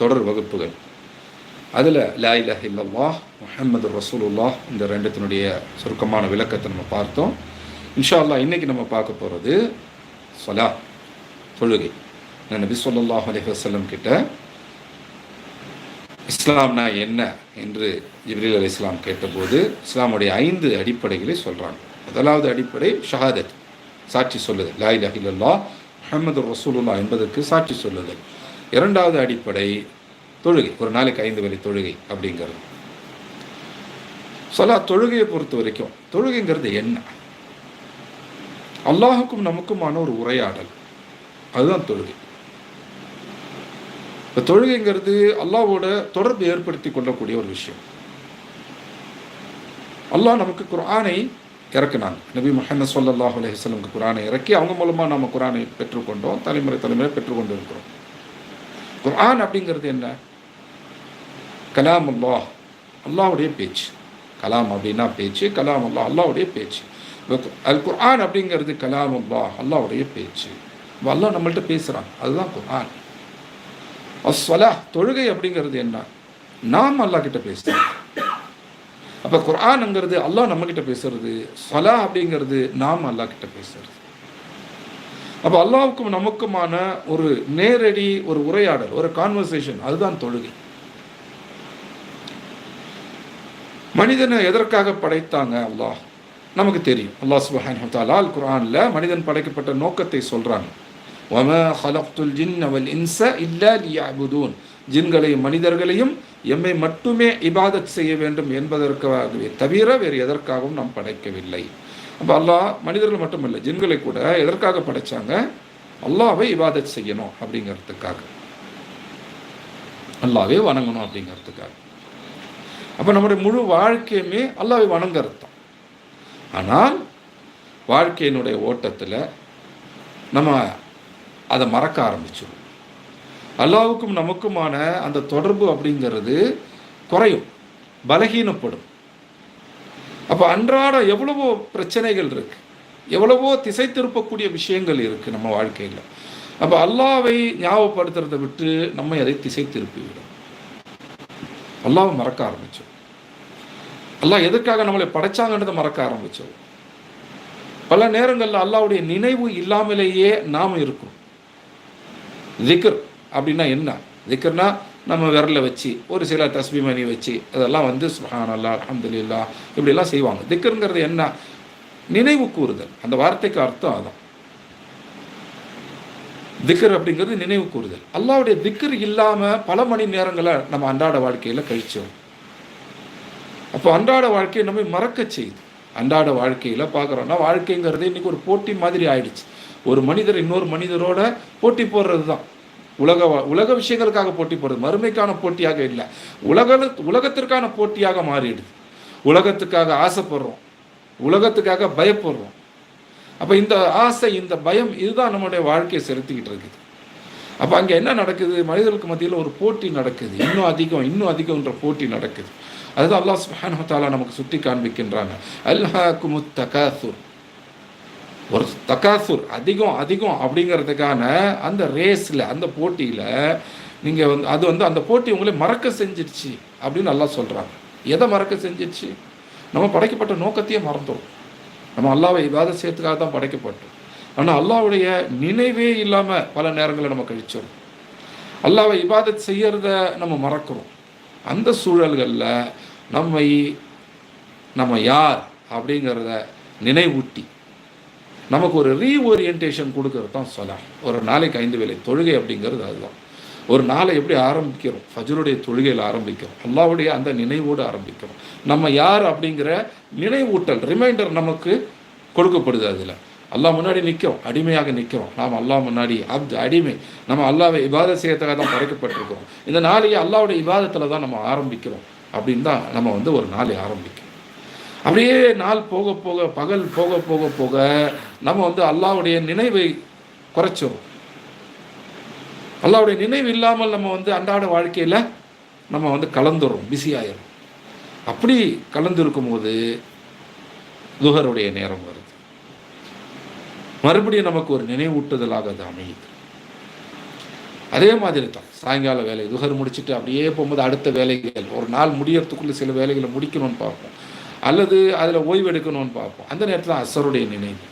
தொடர் வகுப்புகள். அதில் லா இலஹ இல்லல்லா முஹம்மது ரசூலுல்லாஹ் இந்த ரெண்டுத்தினுடைய சுருக்கமான விளக்கத்தை நம்ம பார்த்தோம். இன்ஷா அல்லாஹ் இன்றைக்கி நம்ம பார்க்க போகிறது சொலா தொழுகை. நான் நபி சொல்லாஹ் அலி வசல்லம் கிட்ட இஸ்லாம்னா என்ன என்று ஜிப்ரீல் அலி இஸ்லாம் கேட்டபோது இஸ்லாமுடைய ஐந்து அடிப்படைகளை சொல்கிறாங்க முதலாவது அடிப்படை ஷஹாதத் சாட்சி சொல்லுதல். லா இலஹ இல்லல்லா முஹம்மது ரசூலுல்லா என்பதற்கு சாட்சி சொல்லுதல். இரண்டாவது அடிப்படை தொழுகை ஒரு நாளைக்கு ஐந்து வரை தொழுகை அப்படிங்கிறது. சொலா தொழுகையை பொறுத்த வரைக்கும் தொழுகைங்கிறது என்ன? அல்லாஹுக்கும் நமக்குமான ஒரு உரையாடல். அதுதான் தொழுகை. இப்போ தொழுகைங்கிறது அல்லாவோட தொடர்பு ஏற்படுத்தி கொள்ளக்கூடிய ஒரு விஷயம். அல்லாஹ் நமக்கு குரானை இறக்குனாங்க. நபி முஹம்மது ஸல்லல்லாஹு அலைஹி வஸல்லம் குரானை இறக்கி அவங்க மூலமாக நம்ம குரானை பெற்றுக்கொண்டோம் தலைமுறை தலைமுறை பெற்றுக்கொண்டு இருக்கிறோம் குர்ஆன் அப்படிங்கிறது என்ன? கலாம் அல்லாஹ் அல்லாவுடைய பேச்சு. கலாம் அப்படின்னா பேச்சு கலாம் அல்லாஹ் அல்லாவுடைய பேச்சு அல் குர்ஆன் அப்படிங்கிறது கலாம் அல்லாஹ் அல்லாவுடைய பேச்சு அல்லாஹ் நம்மள்ட்ட பேசுகிறான் அதுதான் குர்ஆன். அஸ்வலா தொழுகை அப்படிங்கிறது என்ன? நாம் அல்லாஹ் கிட்ட பேசுகிறோம் அப்போ குர்ஆனுங்கிறது அல்லாஹ் நம்ம கிட்ட பேசுறது சொலா அப்படிங்கிறது நாம் அல்லாஹ் கிட்ட பேசுறது. அப்போ அல்லாவுக்கும் நமக்குமான ஒரு நேரடி ஒரு உரையாடல் ஒரு கான்வர்சேஷன் அதுதான் தொழுகை. மனிதனை எதற்காக படைத்தாங்க அல்லாஹ்? நமக்கு தெரியும். அல்லாஹ் சுபஹான் தஆலா அல் மனிதன் படைக்கப்பட்ட நோக்கத்தை சொல்றாங்க. வமா ஹலக்துல் ஜின்ன வல் இன்ஸ இல்லா லியஅபுதூன். ஜின்களையும் மனிதர்களையும் எம்மை மட்டுமே இபாதத் செய்ய வேண்டும் என்பதற்காகவே தவிர வேறு எதற்காகவும் நாம் படைக்கவில்லை. அப்போ அல்லாஹ் மனிதர்கள் மட்டுமல்ல ஜின்களை கூட எதற்காக படைச்சாங்க? அல்லாவை இபாதத் செய்யணும் அப்படிங்கிறதுக்காக. அல்லாவே வணங்கணும் அப்படிங்கிறதுக்காக. அப்போ நம்முடைய முழு வாழ்க்கையுமே அல்லாவை வணங்குறது தான். ஆனால் வாழ்க்கையினுடைய ஓட்டத்தில் நம்ம அதை மறக்க ஆரம்பிச்சிடும் அல்லாவுக்கும் நமக்குமான அந்த தொடர்பு அப்படிங்கிறது குறையும் பலகீனப்படும். அப்போ அன்றாடம் எவ்வளவோ பிரச்சனைகள் இருக்கு. எவ்வளவோ திசை திருப்பக்கூடிய விஷயங்கள் இருக்கு நம்ம வாழ்க்கையில். அப்போ அல்லாவை ஞாபகப்படுத்துறதை விட்டு நம்ம அதை திசை திருப்பிவிடும்? அல்லாவை மறக்க ஆரம்பிச்சோம். அல்லாஹ் எதுக்காக நம்மளை படைச்சாங்கன்றதை மறக்க ஆரம்பிச்சோம். பல நேரங்களில் அல்லாவுடைய நினைவு இல்லாமலேயே நாம் இருக்கும். திக்ர் அப்படின்னா என்ன? திக்ர்னா நம்ம விரலை வச்சு ஒரு சில தஸ்பிமணி வச்சு அதெல்லாம் வந்து சுஹானல்லா அஹமதுல்லா இப்படிலாம் செய்வாங்க. திக்கருங்கிறது என்ன? நினைவு கூறுதல். அந்த வார்த்தைக்கு அர்த்தம் அதான். திக்கர் அப்படிங்கிறது நினைவு கூறுதல். அல்லாவுடைய திக்கர் இல்லாமல் பல மணி நேரங்களை நம்ம அன்றாட வாழ்க்கையில் கழிச்சோம். அப்போ அன்றாட வாழ்க்கையை நம்ம மறக்க செய்யுது. அன்றாட வாழ்க்கையில் பார்க்குறோன்னா வாழ்க்கைங்கிறது இன்றைக்கி ஒரு போட்டி மாதிரி ஆயிடுச்சு. ஒரு மனிதர் இன்னொரு மனிதரோட போட்டி போடுறது தான் உலக உலக விஷயங்களுக்காக போட்டி போடுது. மறுமைக்கான போட்டியாக இல்லை. உலக உலகத்திற்கான போட்டியாக மாறிடுது. உலகத்துக்காக ஆசைப்படுறோம். உலகத்துக்காக பயப்படுறோம். அப்போ இந்த ஆசை இந்த பயம் இதுதான் நம்முடைய வாழ்க்கையை செலுத்திக்கிட்டு இருக்குது. அப்போ அங்கே என்ன நடக்குது? மனிதர்களுக்கு மத்தியில் ஒரு போட்டி நடக்குது. இன்னும் அதிகம் இன்னும் அதிகம்ன்ற போட்டி நடக்குது. அதுதான் அல்லாஹ் சுப்ஹானஹு தாலா நமக்கு சுட்டி காண்பிக்கின்றாங்க. அல்ஹாக்குமு தகாசுர் ஒரு தக்காசூர் அதிகம் அதிகம் அப்படிங்கிறதுக்கான அந்த ரேஸில் அந்த போட்டியில் நீங்கள் வந்து அது வந்து அந்த போட்டி உங்களை மறக்க செஞ்சிருச்சு அப்படின்னு நல்லா சொல்கிறாங்க எதை மறக்க செஞ்சிருச்சு நம்ம படைக்கப்பட்ட நோக்கத்தையே மறந்துடும் நம்ம அல்லாவை இவாத செய்யறதுக்காக தான் படைக்கப்பட்டோம். ஆனால் அல்லாவுடைய நினைவே இல்லாமல் பல நேரங்களில் நம்ம கழிச்சிடும் அல்லாவை இபாதத் செய்யறத நம்ம மறக்கிறோம். அந்த சூழல்களில் நம்மை நம்ம யார் அப்படிங்கிறத நினைவூட்டி நமக்கு ஒரு ரீஓரியன்டேஷன் கொடுக்கறது தான் சொலா ஒரு நாளைக்கு ஐந்து வேலை தொழுகை அப்படிங்கிறது அதுதான். ஒரு நாளை எப்படி ஆரம்பிக்கிறோம்? ஃபஜருடைய தொழுகையில் ஆரம்பிக்கிறோம். அல்லாவுடைய அந்த நினைவோடு ஆரம்பிக்கிறோம். நம்ம யார் அப்படிங்கிற நினைவூட்டல் ரிமைண்டர் நமக்கு கொடுக்கப்படுது அதில். அல்லாஹ் முன்னாடி நிற்கிறோம் அடிமையாக நிற்கிறோம் நாம் அல்லாஹ் முன்னாடி அப்து அடிமை. நம்ம அல்லாவை இபாத செய்யறதுக்காக தான் படைக்கப்பட்டிருக்கிறோம். இந்த நாளையே அல்லாவுடைய இபாதத்தில் தான் நம்ம ஆரம்பிக்கிறோம். அப்படின்னு தான் நம்ம வந்து ஒரு நாளை ஆரம்பிக்கிறோம். அப்படியே நாள் போக போக பகல் போக போக போக நம்ம வந்து அல்லாவுடைய நினைவை குறைச்சிரும் அல்லாவுடைய நினைவு இல்லாமல் நம்ம வந்து அன்றாட வாழ்க்கையில் நம்ம வந்து கலந்துரும் பிஸி ஆயிரும் அப்படி கலந்துருக்கும் போது துஹருடைய நேரம் வருது. மறுபடியும் நமக்கு ஒரு நினைவூட்டுதலாக அது அமையுது. அதே மாதிரி தான் சாயங்கால வேலை துகர் முடிச்சுட்டு அப்படியே போகும்போது அடுத்த வேலைகள் ஒரு நாள் முடியறதுக்குள்ளே சில வேலைகளை முடிக்கணும்னு பார்ப்போம். அல்லது அதில் ஓய்வு எடுக்கணும்னு பார்ப்போம். அந்த நேரத்தில் அசருடைய நினைவு.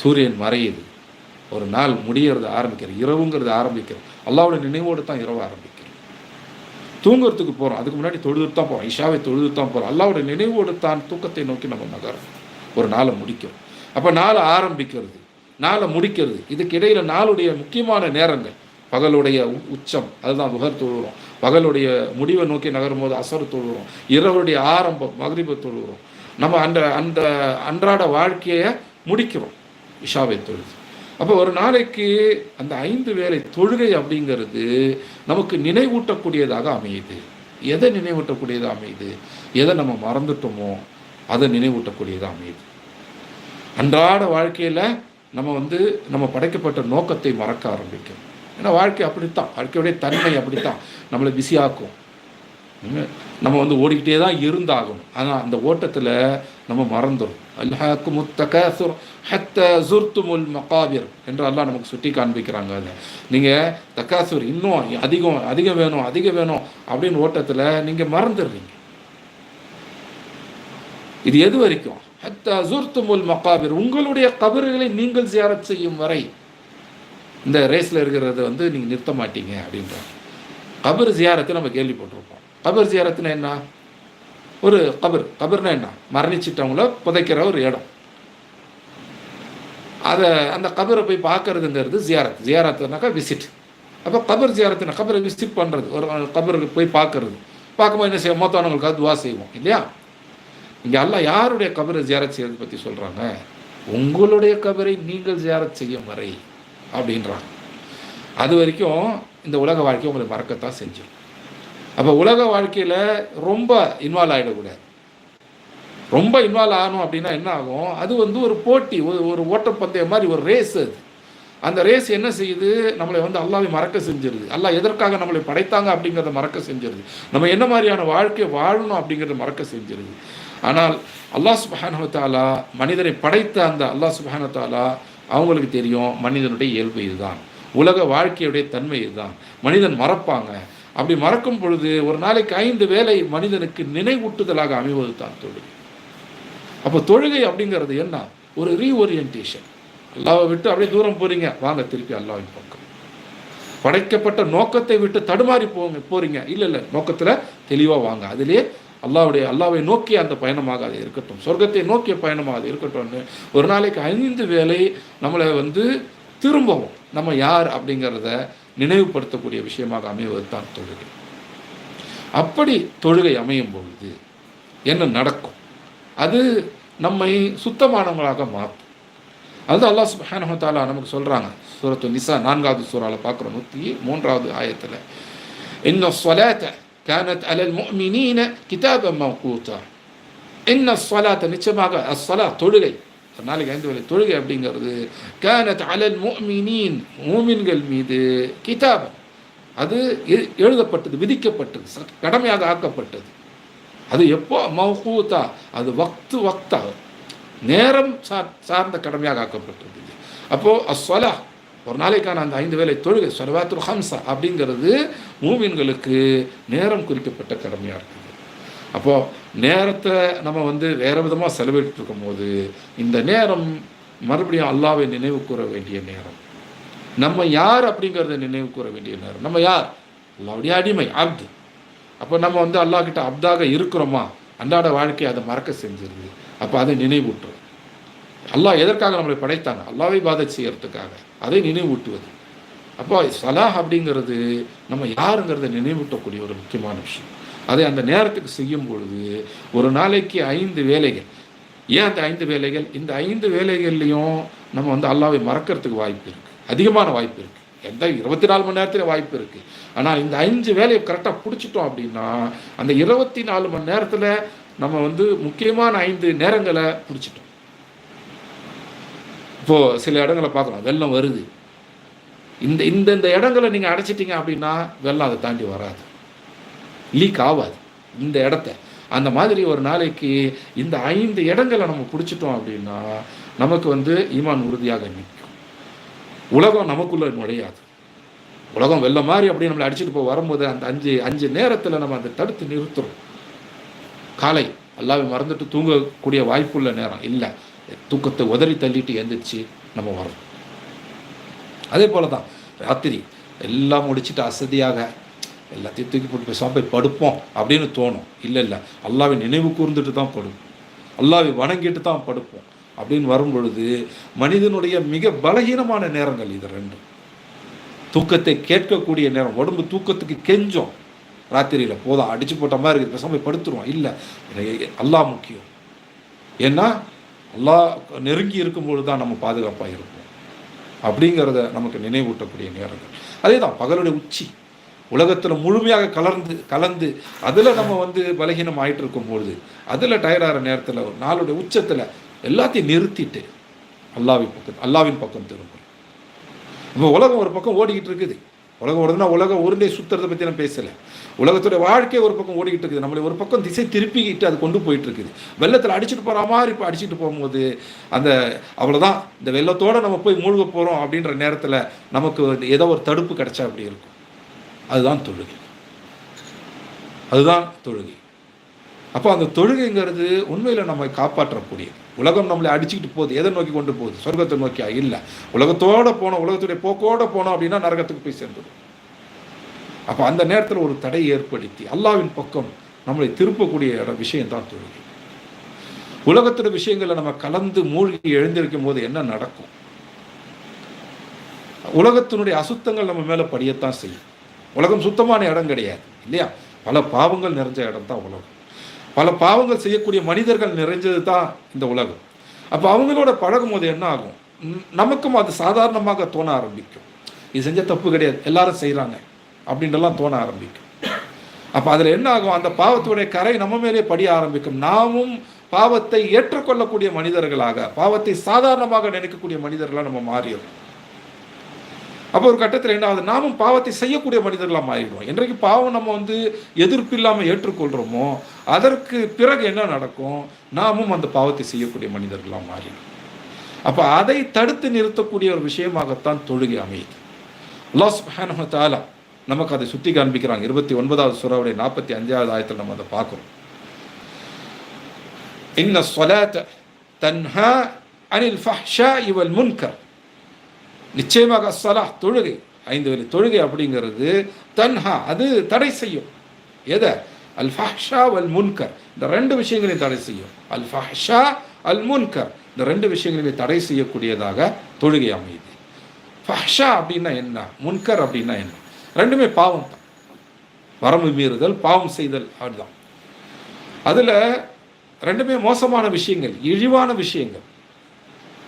சூரியன் மறையுது. ஒரு நாள் முடியறது ஆரம்பிக்கிறது இரவுங்கிறது ஆரம்பிக்கிறது. அல்லாவோட நினைவோடு தான் இரவு ஆரம்பிக்கிறது. தூங்குறதுக்கு போகிறோம் அதுக்கு முன்னாடி தொழுது தான் போகிறோம் இஷாவை தொழுது தான் போகிறோம் அல்லாவோட நினைவோடு தான் தூக்கத்தை நோக்கி நம்ம நகரும் ஒரு நாளை முடிக்கிறோம். அப்போ நாளை ஆரம்பிக்கிறது. நாளை முடிக்கிறது. இதுக்கு இடையில் நாளுடைய முக்கியமான நேரங்கள். பகலுடைய உ- உச்சம் அதுதான் புகர் தொழுகிறோம். பகலுடைய முடிவை நோக்கி நகரும் போது அசர் தொழுகிறோம். இரவுடைய ஆரம்பம் மகரிப தொழுகிறோம். நம்ம அந்த அந்த அன்றாட வாழ்க்கையை முடிக்கிறோம் இஷாவை தொழுது. அப்போ ஒரு நாளைக்கு அந்த ஐந்து வேளை தொழுகை அப்படிங்கிறது நமக்கு நினைவூட்டக்கூடியதாக அமையுது. எதை நினைவூட்டக்கூடியதாக அமையுது? எதை நம்ம மறந்துட்டோமோ அதை நினைவூட்டக்கூடியதாக அமையுது. அன்றாட வாழ்க்கையில் நம்ம வந்து நம்ம படைக்கப்பட்ட நோக்கத்தை மறக்க ஆரம்பிக்கும் ஏன்னா வாழ்க்கை அப்படித்தான். வாழ்க்கையுடைய தன்மை அப்படித்தான். நம்மளை பிஸியாக்கும் நம்ம வந்து ஓடிக்கிட்டே தான் இருந்தாகணும். ஆனால் அந்த ஓட்டத்தில் நம்ம மறந்துடும் அல்லாஹுக்கு முத்தகசுர் ஹத்த ஜுர்துமுல் மகாபிர் என்று அல்லாஹ் நமக்கு சுட்டி காண்பிக்கிறாங்க அதை. நீங்கள் தக்காசுர் இன்னும் அதிகம் அதிகம் வேணும் அதிகம் வேணும் அப்படின்னு ஓட்டத்தில் நீங்கள் மறந்துடுறீங்க. இது எது வரைக்கும்? ஹத்த ஜுர்துமுல் மகாபிர் உங்களுடைய கபறுகளை நீங்கள் ஜியாரத் செய்யும் வரை இந்த ரேஸில் இருக்கிறத வந்து நீங்கள் நிறுத்த மாட்டீங்க அப்படின்றாங்க. கபர் ஜியாரத்தை நம்ம கேள்விப்பட்டிருப்போம். கபர் ஜியாரத்துனா என்ன? ஒரு கபர். கபர்னா என்ன? மரணிச்சிட்டவங்கள புதைக்கிற ஒரு இடம். அதை அந்த கபரை போய் பார்க்கறதுங்கிறது ஜியாரத் ஜியாரத்துனாக்கா விசிட் அப்போ கபர் ஜியாரத்துனா கபரை விசிட் பண்ணுறது ஒரு கபருக்கு போய் பார்க்கறது. பார்க்கும்போது என்ன செய்வோம்? மொத்தவங்களுக்காக துவா செய்வோம். இல்லையா? இங்கே எல்லாம் யாருடைய கபரை ஜியாரத் செய்யறது பற்றி சொல்கிறாங்க உங்களுடைய கபரை நீங்கள் ஜியாரத் செய்யும் வரை அப்படின்றாங்க. அது வரைக்கும் இந்த உலக வாழ்க்கை உங்களை மறக்கத்தான் செஞ்சிடும். அப்போ உலக வாழ்க்கையில் ரொம்ப இன்வால்வ் ஆகிடக்கூடாது ரொம்ப இன்வால்வ் ஆகணும் அப்படின்னா என்ன ஆகும்? அது வந்து ஒரு போட்டி ஒரு ஒரு ஓட்டப்பந்தயம் மாதிரி ஒரு ரேஸ் அது. அந்த ரேஸ் என்ன செய்யுது? நம்மளை வந்து அல்லாவை மறக்க செஞ்சிருது. அல்லா எதற்காக நம்மளை படைத்தாங்க அப்படிங்கிறத மறக்க செஞ்சிருது. நம்ம என்ன மாதிரியான வாழ்க்கை வாழணும் அப்படிங்கிறத மறக்க செஞ்சிருது. ஆனால் அல்லாஹ் சுபஹானு தாலா மனிதரை படைத்த அந்த அல்லாஹ் சுபஹானு தாலா அவங்களுக்கு தெரியும் மனிதனுடைய இயல்பு இதுதான். உலக வாழ்க்கையுடைய தன்மை இதுதான். மனிதன் மறப்பாங்க. அப்படி மறக்கும் பொழுது ஒரு நாளைக்கு ஐந்து வேளை மனிதனுக்கு நினைவூட்டுதலாக அமைவது தான் தொழுகை. அப்போ தொழுகை அப்படிங்கிறது என்ன? ஒரு ரீஓரியன்டேஷன் அல்லாவை விட்டு அப்படியே தூரம் போறீங்க. வாங்க திருப்பி அல்லாவின் பக்கம். படைக்கப்பட்ட நோக்கத்தை விட்டு தடுமாறி போங்க போறீங்க. இல்லை இல்லை நோக்கத்தில் தெளிவாக வாங்க. அதிலே அல்லாவுடைய அல்லாவை நோக்கி அந்த பயணமாக அது இருக்கட்டும். சொர்க்கத்தை நோக்கிய பயணமாக அது இருக்கட்டும்னு ஒரு நாளைக்கு ஐந்து வேளை நம்மளை வந்து திரும்பவும் நம்ம யார் அப்படிங்கிறத நினைவுபடுத்தக்கூடிய விஷயமாக அமைவது தான் தொழுகை. அப்படி தொழுகை அமையும் பொழுது என்ன நடக்கும்? அது நம்மை சுத்தமானவங்களாக மாற்றும். அது அல்லாஹ் சுப்ஹானஹு தஆலா நமக்கு சொல்கிறாங்க சூரத்து நிசா நான்காவது சூறாவில் பார்க்குறோம் நூற்றி மூன்றாவது ஆயத்தில். இன்னும் சொலேத்தை كانت على المؤمنين كتابا موقوتا. இன்ன ஸ்வலாத்த நிச்சயமாக அஸ்ஸலா தொழுகை நாளைக்கு ஐந்து வேலை தொழுகை அப்படிங்கிறது கானத் அலல் முஃமினீன் மூமின்கள் மீது கிதாபம் அது எழுதப்பட்டது விதிக்கப்பட்டது ச- கடமையாக ஆக்கப்பட்டது அது எப்போ மௌகூத்தா அது வக்து வக்தா நேரம் சார் சார்ந்த கடமையாக ஆக்கப்பட்டது அப்போது அஸ்வலா ஒரு நாளைக்கான அந்த ஐந்து வேளை தொழுகை சர்வாத்துல் ஹம்சா அப்படிங்கிறது மூவின்களுக்கு நேரம் குறிக்கப்பட்ட கடமையாக இருக்குது. அப்போது நேரத்தை நம்ம வந்து வேறு விதமாக செலவிட்டு இருக்கும்போது இந்த நேரம் மறுபடியும் அல்லாவை நினைவு கூற வேண்டிய நேரம். நம்ம யார் அப்படிங்கிறத நினைவு கூற வேண்டிய நேரம். நம்ம யார்? அல்லாவுடைய அடிமை அப்து. அப்போ நம்ம வந்து அல்லாஹ் கிட்ட அப்தாக இருக்கிறோமா? அன்றாட வாழ்க்கையை அதை மறக்க செஞ்சிருது. அப்போ அதை நினைவூட்டுறோம் அல்லாஹ் எதற்காக நம்மளை படைத்தாங்க அல்லாவை பாதை செய்யறதுக்காக. அதை நினைவூட்டுவது. அப்போ சலாஹ் அப்படிங்கிறது நம்ம யாருங்கிறத நினைவூட்டக்கூடிய ஒரு முக்கியமான விஷயம். அதை அந்த நேரத்துக்கு செய்யும் பொழுது ஒரு நாளைக்கு ஐந்து வேலைகள். ஏன் அந்த ஐந்து வேலைகள்? இந்த ஐந்து வேலைகள்லையும் நம்ம வந்து அல்லாவை மறக்கிறதுக்கு வாய்ப்பு இருக்குது அதிகமான வாய்ப்பு இருக்குது எந்த இருபத்தி நாலு மணி நேரத்தில் வாய்ப்பு இருக்குது ஆனால் இந்த அஞ்சு வேலையை கரெக்டாக பிடிச்சிட்டோம் அப்படின்னா அந்த இருபத்தி நாலு மணி நேரத்தில் நம்ம வந்து முக்கியமான ஐந்து நேரங்களை பிடிச்சிட்டோம். இப்போது சில இடங்களை பார்க்கலாம். வெள்ளம் வருது. இந்த இந்த இந்த இடங்களை நீங்கள் அடைச்சிட்டிங்க அப்படின்னா வெள்ளம் அதை தாண்டி வராது. லீக் ஆகாது இந்த இடத்த. அந்த மாதிரி ஒரு நாளைக்கு இந்த ஐந்து இடங்களை நம்ம பிடிச்சிட்டோம் அப்படின்னா நமக்கு வந்து ஈமான் உறுதியாக நிற்கும். உலகம் நமக்குள்ளே நுழையாது. உலகம் வெள்ள மாதிரி அப்படி நம்மளை அடிச்சுட்டு போய் வரும்போது அந்த அஞ்சு அஞ்சு நேரத்தில் நம்ம அந்த தடுத்து நிறுத்துறோம். காலை. எல்லாமே மறந்துட்டு தூங்கக்கூடிய வாய்ப்புள்ள நேரம். இல்லை. தூக்கத்தை உதறி தள்ளிட்டு எழுந்திரிச்சு நம்ம வரோம் அதே போல தான் ராத்திரி எல்லாம் முடிச்சுட்டு அசதியாக எல்லாத்தையும் தூக்கி போட்டு பேசாமல் போய் படுப்போம் அப்படின்னு தோணும். இல்லை இல்லை. அல்லாவை நினைவு கூர்ந்துட்டு தான் படுப்போம். அல்லாவை வணங்கிட்டு தான் படுப்போம் அப்படின்னு வரும் பொழுது மனிதனுடைய மிக பலகீனமான நேரங்கள் இது ரெண்டும் தூக்கத்தை கேட்கக்கூடிய நேரம். உடம்பு தூக்கத்துக்கு கெஞ்சோம். ராத்திரியில் போதும் அடிச்சு போட்ட மாதிரி இருக்குது. பேசாமல் போய் படுத்துருவோம். இல்லை எனக்கு அல்லாஹ் முக்கியம். ஏன்னா அல்லாஹ் நெருங்கி இருக்கும்பொழுது தான் நம்ம பாதுகாப்பாக இருப்போம். அப்படிங்கிறத நமக்கு நினைவூட்டக்கூடிய நேரங்கள். அதே தான் பகலுடைய உச்சி. உலகத்தில் முழுமையாக கலர்ந்து கலந்து அதில் நம்ம வந்து பலகீனம் ஆகிட்டு இருக்கும்பொழுது அதில் டயர்டாகிற நேரத்தில் ஒரு நாளுடைய உச்சத்தில் எல்லாத்தையும் நிறுத்திட்டு அல்லாவின் பக்கம் அல்லாவின் பக்கம் திரும்பும் இப்போ உலகம் ஒரு பக்கம் ஓடிக்கிட்டு இருக்குது. உலகம் ஓடுதுன்னா உலக உருண்டை சுத்துறதை பற்றி நான் பேசலை. உலகத்துடைய வாழ்க்கை ஒரு பக்கம் ஓடிக்கிட்டு இருக்குது. நம்மளை ஒரு பக்கம் திசை திருப்பிக்கிட்டு அது கொண்டு போயிட்டு இருக்குது. வெள்ளத்தில் அடிச்சுட்டு போகிற மாதிரி இப்போ அடிச்சுட்டு போகும்போது அந்த அவ்வளோதான் இந்த வெள்ளத்தோடு நம்ம போய் மூழ்க போகிறோம் அப்படின்ற நேரத்தில் நமக்கு ஏதோ ஒரு தடுப்பு கிடைச்சா அப்படி இருக்கும். அதுதான் தொழுகை. அதுதான் தொழுகை. அப்போ அந்த தொழுகைங்கிறது உண்மையில் நம்மை காப்பாற்றக்கூடியது. உலகம் நம்மளை அடிச்சுக்கிட்டு போகுது. எதை நோக்கி கொண்டு போகுது? சொர்க்கத்தை நோக்கியா? இல்லை. உலகத்தோட போனோம். உலகத்துடைய போக்கோட போனோம் அப்படின்னா நரகத்துக்கு போய் சேர்ந்துடும் அப்போ அந்த நேரத்தில் ஒரு தடை ஏற்படுத்தி அல்லாவின் பக்கம் நம்மளை திருப்பக்கூடிய இடம் விஷயம் தான் தொழுகை உலகத்தோட நம்ம கலந்து மூழ்கி எழுந்திருக்கும் போது என்ன நடக்கும்? உலகத்தினுடைய அசுத்தங்கள் நம்ம மேலே படியத்தான் செய்யும். உலகம் சுத்தமான இடம் கிடையாது. இல்லையா? பல பாவங்கள் நிறைஞ்ச இடம் தான் உலகம். பல பாவங்கள் செய்யக்கூடிய மனிதர்கள் நிறைஞ்சது தான் இந்த உலகம். அப்போ அவங்களோட பழகும் போது என்ன ஆகும்? நமக்கும் அது சாதாரணமாக தோண ஆரம்பிக்கும். இது செஞ்ச தப்பு கிடையாது. எல்லாரும் செய்கிறாங்க அப்படின்றலாம் தோண ஆரம்பிக்கும். அப்போ அதில் என்ன ஆகும்? அந்த பாவத்துடைய கரை நம்ம மேலே படிய ஆரம்பிக்கும். நாமும் பாவத்தை ஏற்றுக்கொள்ளக்கூடிய மனிதர்களாக பாவத்தை சாதாரணமாக நினைக்கக்கூடிய மனிதர்களாக நம்ம மாறிடும் அப்போ ஒரு கட்டத்தில் என்ன ஆகுது? நாமும் பாவத்தை செய்யக்கூடிய மனிதர்களாக மாறிடுவோம் என்றைக்கு பாவம் நம்ம வந்து எதிர்ப்பு இல்லாமல் ஏற்றுக்கொள்கிறோமோ அதற்கு பிறகு என்ன நடக்கும்? நாமும் அந்த பாவத்தை செய்யக்கூடிய மனிதர்களாக மாறிடும் அப்போ அதை தடுத்து நிறுத்தக்கூடிய ஒரு விஷயமாகத்தான் தொழுகை அமையுது. அல்லாஹ் சுப்ஹானஹு தாலா நமக்கு அதை சுற்றி காண்பிக்கிறாங்க இருபத்தி ஒன்பதாவது சுறாவுடைய நாற்பத்தி அஞ்சாவது ஆயத்தில் நம்ம அதை பார்க்குறோம். இன்ன சொலாத்த தன்ஹா அனில் ஃபஹ்ஷா இவல் முன்கர். நிச்சயமாக சலா தொழுகை ஐந்து வேலை தொழுகை அப்படிங்கிறது தன்ஹா அது தடை செய்யும். எதை? அல் ஃபஹ்ஷா வல் முன்கர் இந்த ரெண்டு விஷயங்களையும் தடை செய்யும். அல் ஃபஹ்ஷா அல் முன்கர் இந்த ரெண்டு விஷயங்களையும் தடை செய்யக்கூடியதாக தொழுகை அமையுது. ஃபஹ்ஷா அப்படின்னா என்ன? முன்கர் அப்படின்னா என்ன? ரெண்டுமே பாவம் தான். வரம்பு மீறுதல் பாவம் செய்தல் அதுதான். அதில் ரெண்டுமே மோசமான விஷயங்கள் இழிவான விஷயங்கள்.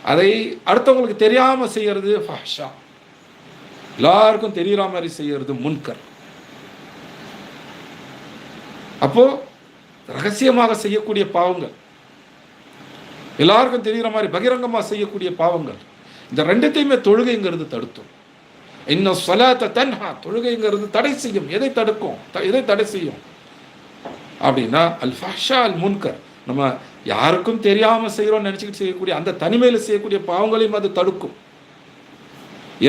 அதை அடுத்தவங்களுக்கு தெரியாம செய்யறது ஃபாஷா எல்லாருக்கும் தெரியுற மாதிரி செய்யறது முன்கர். அப்போ ரகசியமாக செய்யக்கூடிய பாவங்கள். எல்லாருக்கும் தெரிகிற மாதிரி பகிரங்கமா செய்யக்கூடிய பாவங்கள். இந்த ரெண்டுத்தையுமே தொழுகைங்கிறது தடுத்தும். இன்னும் சொலாத்த தன்ஹா தொழுகைங்கிறது தடை செய்யும். எதை தடுக்கும்? த- எதை தடை செய்யும்? அப்படின்னா அல் ஃபஹ்ஷா அல் முன்கர் நம்ம யாருக்கும் தெரியாம செய்கிறோம்னு நினச்சிக்கிட்டு செய்யக்கூடிய அந்த தனிமையில் செய்யக்கூடிய பாவங்களையும் அது தடுக்கும்.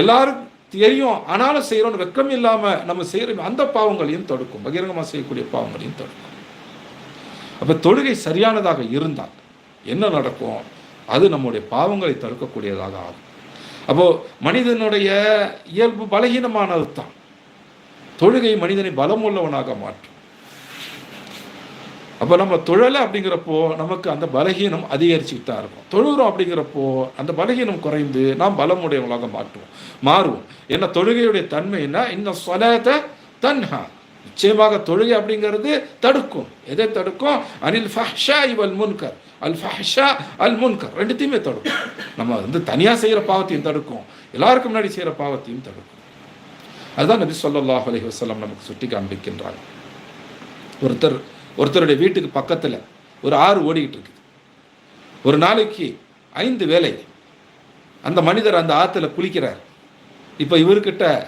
எல்லாரும் தெரியும் ஆனாலும் செய்கிறோம்னு வெக்கம் இல்லாம நம்ம செய்கிற அந்த பாவங்களையும் தடுக்கும். பகிரங்கமாக செய்யக்கூடிய பாவங்களையும் தடுக்கும். அப்ப தொழுகை சரியானதாக இருந்தால் என்ன நடக்கும்? அது நம்முடைய பாவங்களை தடுக்கக்கூடியதாக ஆகும். அப்போ மனிதனுடைய இயல்பு பலகீனமானது தான் தொழுகை மனிதனை பலமுள்ளவனாக மாற்றும். அப்போ நம்ம தொழலை அப்படிங்கிறப்போ நமக்கு அந்த பலகீனம் அதிகரிச்சுட்டு தான் இருக்கும். தொழுகிறோம் அப்படிங்கிறப்போ அந்த பலகீனம் குறைந்து நாம் பலமுடையவங்களாக மாற்றுவோம் மாறுவோம். ஏன்னா தொழுகையுடைய தன்மை என்ன? இந்த சொலத்தை தன்ஹா. நிச்சயமாக தொழுகை அப்படிங்கிறது தடுக்கும். எதை தடுக்கும்? அனில் ஃபஹ்ஷா இவல் முன்கர். அல் ஃபஹ்ஷா அல் முன்கர். ரெண்டுத்தையுமே தடுக்கும். நம்ம வந்து தனியாக செய்கிற பாவத்தையும் தடுக்கும். எல்லாருக்கும் முன்னாடி செய்கிற பாவத்தையும் தடுக்கும். அதுதான் நபி சொல்லாஹ் அலைஹி வஸல்லம் நமக்கு சுட்டி காண்பிக்கின்றாங்க ஒருத்தர் ஒருத்தருடைய வீட்டுக்கு பக்கத்தில் ஒரு ஆறு ஓடிக்கிட்டு இருக்குது. ஒரு நாளைக்கு ஐந்து வேலை. அந்த மனிதர் அந்த ஆற்றுல குளிக்கிறார். இப்போ இவர்கிட்ட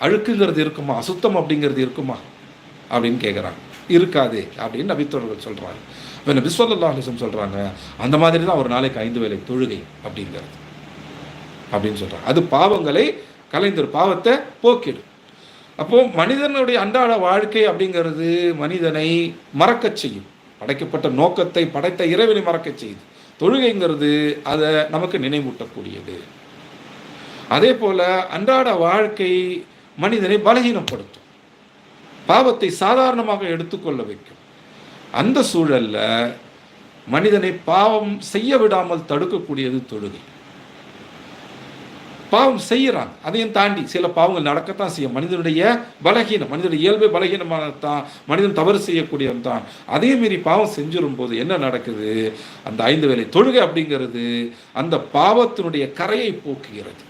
அழுக்குங்கிறது இருக்குமா? அசுத்தம் அப்படிங்கிறது இருக்குமா? அப்படின்னு கேட்குறாங்க இருக்காது அப்படின்னு நபித்தோர்கள் சொல்கிறாங்க இப்போ நபி சொல்கிறாங்க அந்த மாதிரி தான் ஒரு நாளைக்கு ஐந்து வேலை தொழுகை அப்படிங்கிறது. அப்படின்னு சொல்கிறாங்க அது பாவங்களை கலைந்துரு பாவத்தை போக்கிடும். அப்போ மனிதனுடைய அன்றாட வாழ்க்கை அப்படிங்கிறது மனிதனை மறக்கச் செய்யும். படைக்கப்பட்ட நோக்கத்தை படைத்த இறைவனை மறக்கச் செய்யுது. தொழுகைங்கிறது அதை நமக்கு நினைவூட்டக்கூடியது. அதே போல அன்றாட வாழ்க்கை மனிதனை பலகீனப்படுத்தும். பாவத்தை சாதாரணமாக எடுத்துக்கொள்ள வைக்கும். அந்த சூழல்ல மனிதனை பாவம் செய்ய விடாமல் தடுக்கக்கூடியது தொழுகை. பாவம் செய்யறாங்க. அதையும் தாண்டி சில பாவங்கள் நடக்கத்தான் செய்யும். மனிதனுடைய பலகீனம் மனிதனுடைய இயல்பு பலகீனமானதான் மனிதன் தவறு செய்யக்கூடியவன் தான் அதே மாரி பாவம் செஞ்சிடும் போது என்ன நடக்குது? அந்த ஐந்து வேலை தொழுகை அப்படிங்கிறது அந்த பாவத்தினுடைய கரையை போக்குகிறது.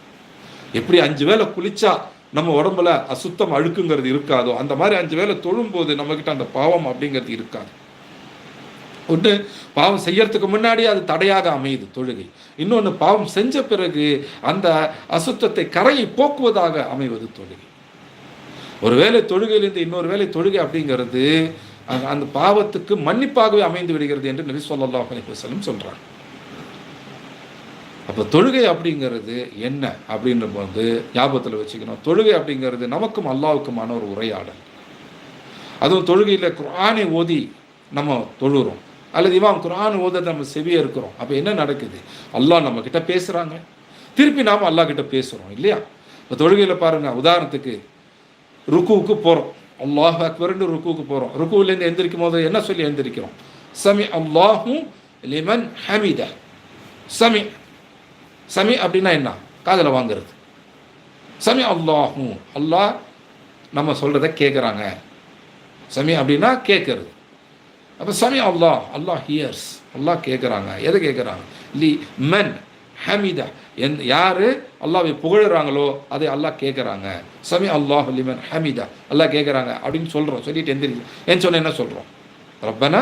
எப்படி அஞ்சு வேளை குளிச்சா நம்ம உடம்புல அசுத்தம் அழுக்குங்கிறது இருக்காதோ அந்த மாதிரி அஞ்சு வேளை தொழும்போது நம்மக்கிட்ட அந்த பாவம் அப்படிங்கிறது இருக்காது. ஒன்று பாவம் செய்யறதுக்கு முன்னாடி அது தடையாக அமையுது தொழுகை. இன்னொன்று பாவம் செஞ்ச பிறகு அந்த அசுத்தத்தை கரையை போக்குவதாக அமைவது தொழுகை. ஒரு வேளை தொழுகையிலிருந்து இன்னொரு வேளை தொழுகை அப்படிங்கிறது அந்த பாவத்துக்கு மன்னிப்பாகவே அமைந்து விடுகிறது என்று நபி சொல்லா அலைஹி சொல்றாங்க. அப்போ தொழுகை அப்படிங்கிறது என்ன அப்படின்ற போது ஞாபகத்தில் வச்சுக்கணும். தொழுகை அப்படிங்கிறது நமக்கும் அல்லாவுக்குமான ஒரு உரையாடல். அதுவும் தொழுகையில் குரானை ஓதி நம்ம தொழுகிறோம் அல்லது இமாம் குரான் ஓத நம்ம செவிய இருக்கிறோம். அப்போ என்ன நடக்குது? அல்லாஹ் நம்ம கிட்ட பேசுகிறாங்க திருப்பி நாம் அல்லாஹ் கிட்ட பேசுகிறோம் இல்லையா? இப்போ தொழுகையில் பாருங்கள் உதாரணத்துக்கு ருக்குவுக்கு போகிறோம் அல்லாஹ் அக்பர்னு ருக்குவுக்கு போகிறோம் ருக்குவிலேருந்து எந்திரிக்கும் போது என்ன சொல்லி எந்திரிக்கிறோம்? சமி அல்லாஹு லிமன் ஹமித. சமி சமி அப்படின்னா என்ன? காதில் வாங்குறது. சமி அல்லாஹும் அல்லாஹ் நம்ம சொல்கிறத கேட்குறாங்க சமி அப்படின்னா கேட்கறது அப்போ சமி அல்லாஹ் அல்லாஹ் ஹியர்ஸ் அல்லாஹ் கேட்குறாங்க எதை கேட்குறாங்க லி மன் ஹமிதா. எந் யார் அல்லாவை புகழுறாங்களோ அதை அல்லாஹ் கேட்குறாங்க சமி அல்லாஹ் லிமன் ஹமிதா. அல்லாஹ் கேட்குறாங்க அப்படின்னு சொல்கிறோம் சொல்லிட்டு எந்திரி என் சொன்ன என்ன சொல்கிறோம் ரப்பனா?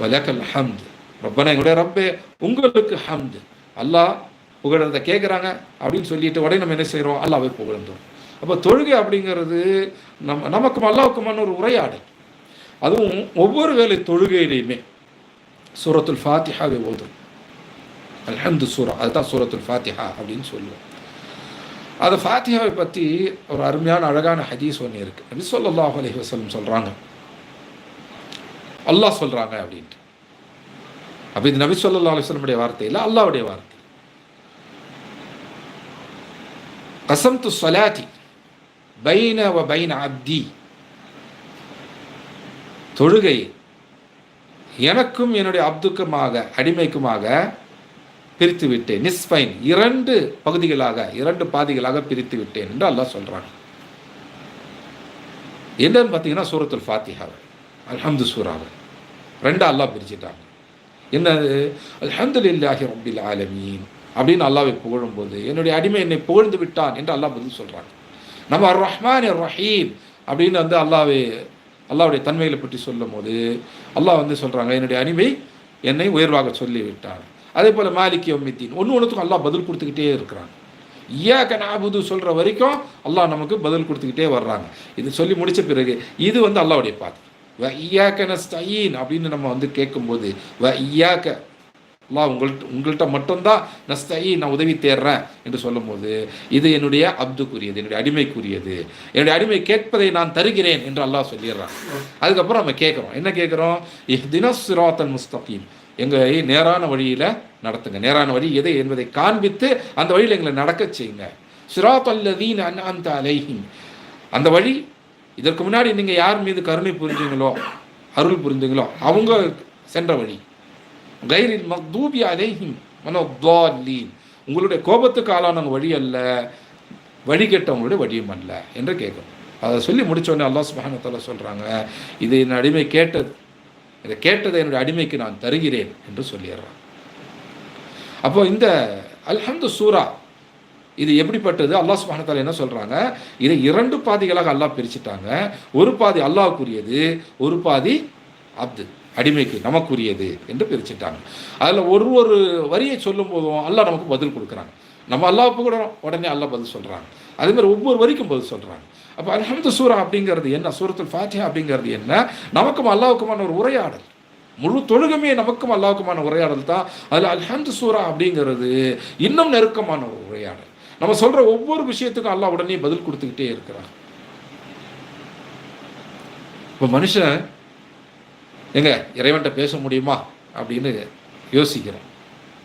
வலக்கல் ஹம்து. ரப்பனா எங்களுடைய ரப்பே உங்களுக்கு ஹம்து. அல்லாஹ் புகழறதை கேட்குறாங்க அப்படின்னு சொல்லிட்டு உடனே நம்ம என்ன செய்கிறோம் அல்லாவே புகழ்ந்தோம். அப்போ தொழுகை அப்படிங்கிறது நம்ம நமக்கும் அல்லாவுக்குமான ஒரு உரையாடல். அதுவும் ஒவ்வொரு வேளை தொழுகையிலையுமே. சூரத்துல் ஃபாத்திஹாவை ஓதும். அல்ஹந்து சூரா அதுதான் சூரத்துல் ஃபாத்திஹா அப்படின்னு சொல்லுவோம். அது ஃபாத்திஹாவை பற்றி ஒரு அருமையான அழகான ஹதீஸ் ஒன்று இருக்குது நபி ஸல்லல்லாஹு அலைஹி வஸல்லம் சொல்கிறாங்க அல்லாஹ் சொல்கிறாங்க அப்படின்ட்டு. அப்போ இது நபி சொல்லா அலுவலமுடைய வார்த்தை இல்லை அல்லாஹ்வுடைய வார்த்தை? கசம்து சொலாதி பைன வ பைன அப்தி. தொழுகை எனக்கும் என்னுடைய அப்துக்குமாக அடிமைக்குமாக பிரித்து விட்டேன் நிஸ்பைன் இரண்டு பகுதிகளாக இரண்டு பாதிகளாக பிரித்து விட்டேன் என்று அல்லாஹ் சொல்கிறான் என்னன்னு பார்த்தீங்கன்னா சூரத்துல் ஃபாத்திஹாவை அல்ஹம்து சூராவை. ரெண்டாக அல்லாஹ் பிரிச்சுட்டாங்க. என்னது? அல்ஹம்துலில்லாஹி ரபில் ஆலமீன். அப்படின்னு அல்லாவை புகழும்போது என்னுடைய அடிமை என்னை புகழ்ந்து விட்டான் என்று அல்லாஹ் பதில் சொல்கிறாங்க நம்ம அர் ரஹ்மான் ரஹீம் அப்படின்னு வந்து அல்லாவை அல்லாவுடைய தன்மைகளை பற்றி சொல்லும் போது அல்லாஹ் வந்து சொல்கிறாங்க என்னுடைய அனிமை என்னை உயர்வாக சொல்லிவிட்டார். அதே போல் மாலிக் யௌமித்தீன் ஒன்று ஒன்றுத்துக்கும் அல்லாஹ் பதில் கொடுத்துக்கிட்டே இருக்கிறாங்க ஈயாக்க நாபுது சொல்கிற வரைக்கும் அல்லாஹ் நமக்கு பதில் கொடுத்துக்கிட்டே வர்றாங்க. இது சொல்லி முடித்த பிறகு இது வந்து அல்லாவுடைய பாத்து வ ஈயாக்க நஸ்தஈன் அப்படின்னு நம்ம வந்து கேட்கும்போது வ ஐயாக்க அல்லா உங்கள்கிட்ட உங்கள்கிட்ட மட்டும்தான் நஸ்தாயி நான் உதவி தேடுறேன் என்று சொல்லும்போது இது என்னுடைய அப்துக்குரியது என்னுடைய அடிமைக்குரியது. என்னுடைய அடிமை கேட்பதை நான் தருகிறேன் என்று அல்லாஹ் சொல்லிடுறான். அதுக்கப்புறம் நம்ம கேட்குறோம். என்ன கேட்குறோம்? தினசுராத்தன் சிராத்தல் முஸ்தகீம். எங்களை நேரான வழியில் நடத்துங்க. நேரான வழி எது என்பதை காண்பித்து அந்த வழியில் எங்களை நடக்க செய்யுங்க. சிராத்தல்லதீன் அன் அந்த அலைஹிம். அந்த வழி இதற்கு முன்னாடி நீங்கள் யார் மீது கருணை புரிஞ்சீங்களோ அருள் புரிஞ்சீங்களோ அவங்க சென்ற வழி. கைரில் மக்தூபி அலைஹிம் மனோத்வாலீன் உங்களுடைய கோபத்துக்கு ஆளானவங்க வழி அல்ல வழி கெட்டவங்களுடைய வழியும் அல்ல என்று கேட்கும். அதை சொல்லி முடித்தோடனே உடனே அல்லாஹ் சொல்கிறாங்க இது என் அடிமை கேட்டது இதை கேட்டதை என்னுடைய அடிமைக்கு நான் தருகிறேன் என்று சொல்லிடுறான் அப்போ இந்த அல்ஹம்து சூரா இது எப்படிப்பட்டது? அல்லாஹ் சுப்ஹானஹு என்ன சொல்கிறாங்க இதை இரண்டு பாதிகளாக அல்லாஹ் பிரிச்சுட்டாங்க. ஒரு பாதி அல்லாஹ்க்குரியது ஒரு பாதி அப்து. அடிமைக்கு நமக்குரியது என்று பிரிச்சுட்டாங்க. அதில் ஒரு ஒரு வரியை சொல்லும் போதும் அல்லாஹ் நமக்கு பதில் கொடுக்குறாங்க. நம்ம அல்லாஹ் புகழறோம் உடனே அல்லாஹ் பதில் சொல்கிறாங்க அதேமாதிரி ஒவ்வொரு வரிக்கும் பதில் சொல்கிறாங்க அப்போ அல்ஹம்து சூரா அப்படிங்கிறது என்ன? சூரத்துல் ஃபாத்தியா அப்படிங்கிறது என்ன? நமக்கும் அல்லாவுக்குமான ஒரு உரையாடல். முழு தொழுகமே நமக்கும் அல்லாவுக்குமான உரையாடல் தான். அதில் அல்ஹம்து சூரா அப்படிங்கிறது இன்னும் நெருக்கமான ஒரு உரையாடல். நம்ம சொல்கிற ஒவ்வொரு விஷயத்துக்கும் அல்லாஹ் உடனே பதில் கொடுத்துக்கிட்டே இருக்கிறான். இப்போ மனுஷன் எங்க இறைவன்கிட்ட பேச முடியுமா? அப்படின்னு யோசிக்கிறோம்